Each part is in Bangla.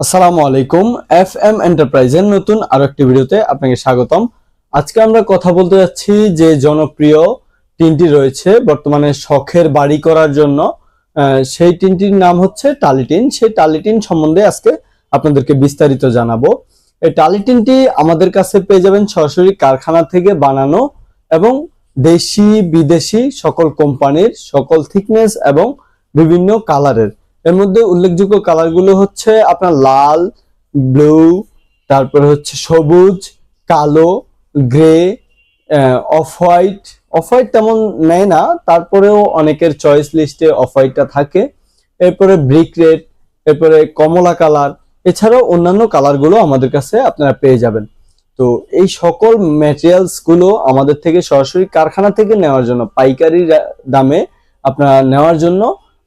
আসসালামু আলাইকুম এফ এম এন্টারপ্রাইজের নতুন আরও একটি ভিডিওতে আপনাকে স্বাগতম। আজকে আমরা কথা বলতে যাচ্ছি যে জনপ্রিয় টিনটি রয়েছে, বর্তমানে শখের বাড়ি করার জন্য। সেই টিনটির নাম হচ্ছে টালিটিন। সেই টালিটিন সম্বন্ধে আজকে আপনাদেরকে বিস্তারিত জানাব। এই টালিটিনটি আমাদের কাছে পেয়ে যাবেন সরাসরি কারখানা থেকে বানানো এবং দেশি বিদেশি সকল কোম্পানির সকল থিকনেস এবং বিভিন্ন কালারের। এর মধ্যে উল্লেখযোগ্য কালারগুলো হচ্ছে আপনার লাল, ব্লু, তারপরে হচ্ছে সবুজ, কালো, grey off white off white তেমন নেয় না, তারপরেও অনেকের চয়েস লিস্টে অফ হোয়াইটটা থাকে। এরপরে ব্রিক রেড এরপরে কমলা কালার, এছাড়াও অন্যান্য কালারগুলো আমাদের কাছে আপনারা পেয়ে যাবেন। তো এই সকল ম্যাটেরিয়ালসগুলো আমাদের থেকে সরাসরি কারখানা থেকে নেওয়ার জন্য, পাইকারি দামে আপনারা নেওয়ার জন্য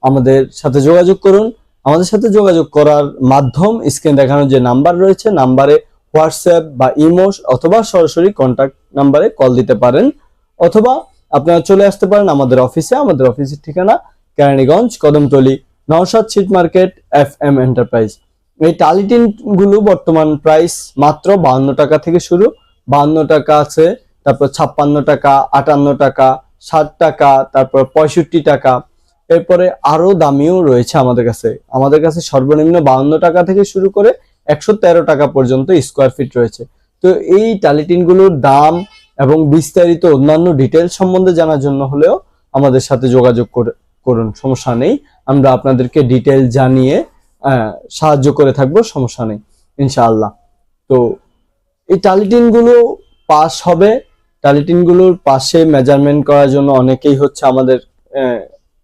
আমাদের সাথে যোগাযোগ করুন। আমাদের সাথে যোগাযোগ করার মাধ্যম স্ক্রিন দেখানো যে নাম্বার রয়েছে, নাম্বারে হোয়াটসঅ্যাপ বা ইমোস অথবা সরাসরি কন্ট্যাক্ট নাম্বারে কল দিতে পারেন। অথবা আপনারা চলে আসতে পারেন আমাদের অফিসে। আমাদের অফিসের ঠিকানা Keraniganj, Kadamtali, Naushad seat market F M enterprise. এই টালিটিনগুলো বর্তমান প্রাইস মাত্র বাহান্ন টাকা থেকে শুরু। বাহান্ন টাকা আছে, তারপর ছাপ্পান্ন টাকা, আটান্ন টাকা, ষাট টাকা, তারপর পঁয়ষট্টি টাকা। এরপরে আরও দামিও রয়েছে আমাদের কাছে। আমাদের কাছে সর্বনিম্ন বাহান্ন টাকা থেকে শুরু করে একশো তেরো টাকা পর্যন্ত স্কোয়ার ফিট রয়েছে। তো এই টালিটিনগুলোর দাম এবং বিস্তারিত অন্যান্য ডিটেলস সম্বন্ধে জানার জন্য হলেও আমাদের সাথে যোগাযোগ করে- করুন, সমস্যা নেই। আমরা আপনাদেরকে ডিটেল জানিয়ে সাহায্য করে থাকব, সমস্যা নেই, ইনশাআল্লাহ। তো এই টালিটিনগুলো পাস হবে। টালিটিনগুলোর পাশে মেজারমেন্ট করার জন্য অনেকেই হচ্ছে আমাদের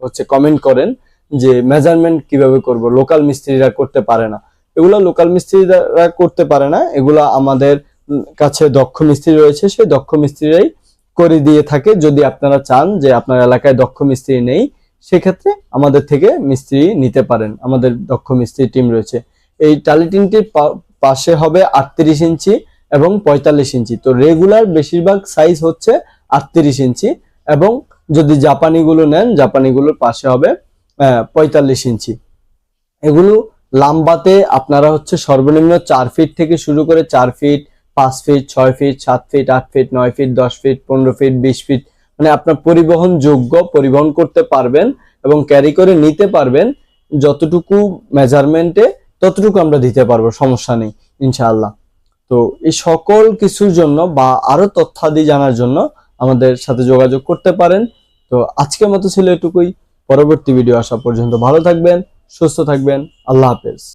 হচ্ছে কমেন্ট করেন যে মেজারমেন্ট কীভাবে করব লোকাল মিস্ত্রিরা করতে পারে না। এগুলো লোকাল মিস্ত্রিরা করতে পারে না, এগুলো আমাদের কাছে দক্ষ মিস্ত্রি রয়েছে, সেই দক্ষ মিস্ত্রিরাই করে দিয়ে থাকে। যদি আপনারা চান যে আপনার এলাকায় দক্ষ মিস্ত্রি নেই, সেক্ষেত্রে আমাদের থেকে মিস্ত্রি নিতে পারেন। আমাদের দক্ষ মিস্ত্রি টিম রয়েছে। এই টালিটিনটির পা- পাশে হবে আটত্রিশ ইঞ্চি এবং পঁয়তাল্লিশ ইঞ্চি। তো রেগুলার বেশিরভাগ সাইজ হচ্ছে আটত্রিশ ইঞ্চি এবং যদি জাপানিগুলো নেন, জাপানিগুলোর পাশে হবে পঁয়তাল্লিশ ইঞ্চি। এগুলো লাম্বাতে আপনারা হচ্ছে সর্বনিম্ন চার ফিট থেকে শুরু করে চার ফিট পাঁচ ফিট ছয় ফিট সাত ফিট আট ফিট নয় ফিট দশ ফিট পনেরো ফিট বিশ ফিট মানে আপনার পরিবহন যোগ্য পরিবহন করতে পারবেন এবং ক্যারি করে নিতে পারবেন। যতটুকু মেজারমেন্টে ততটুকু আমরা দিতে পারব, সমস্যা নেই, ইনশাআল্লাহ। তো এই সকল কিছুর জন্য বা আরও তথ্যাদি জানার জন্য আমাদের সাথে যোগাযোগ করতে পারেন। তো আজকের মতো ছিল এটুকুই। পরবর্তী ভিডিও আসা পর্যন্ত ভালো থাকবেন, সুস্থ থাকবেন। আল্লাহ হাফেজ।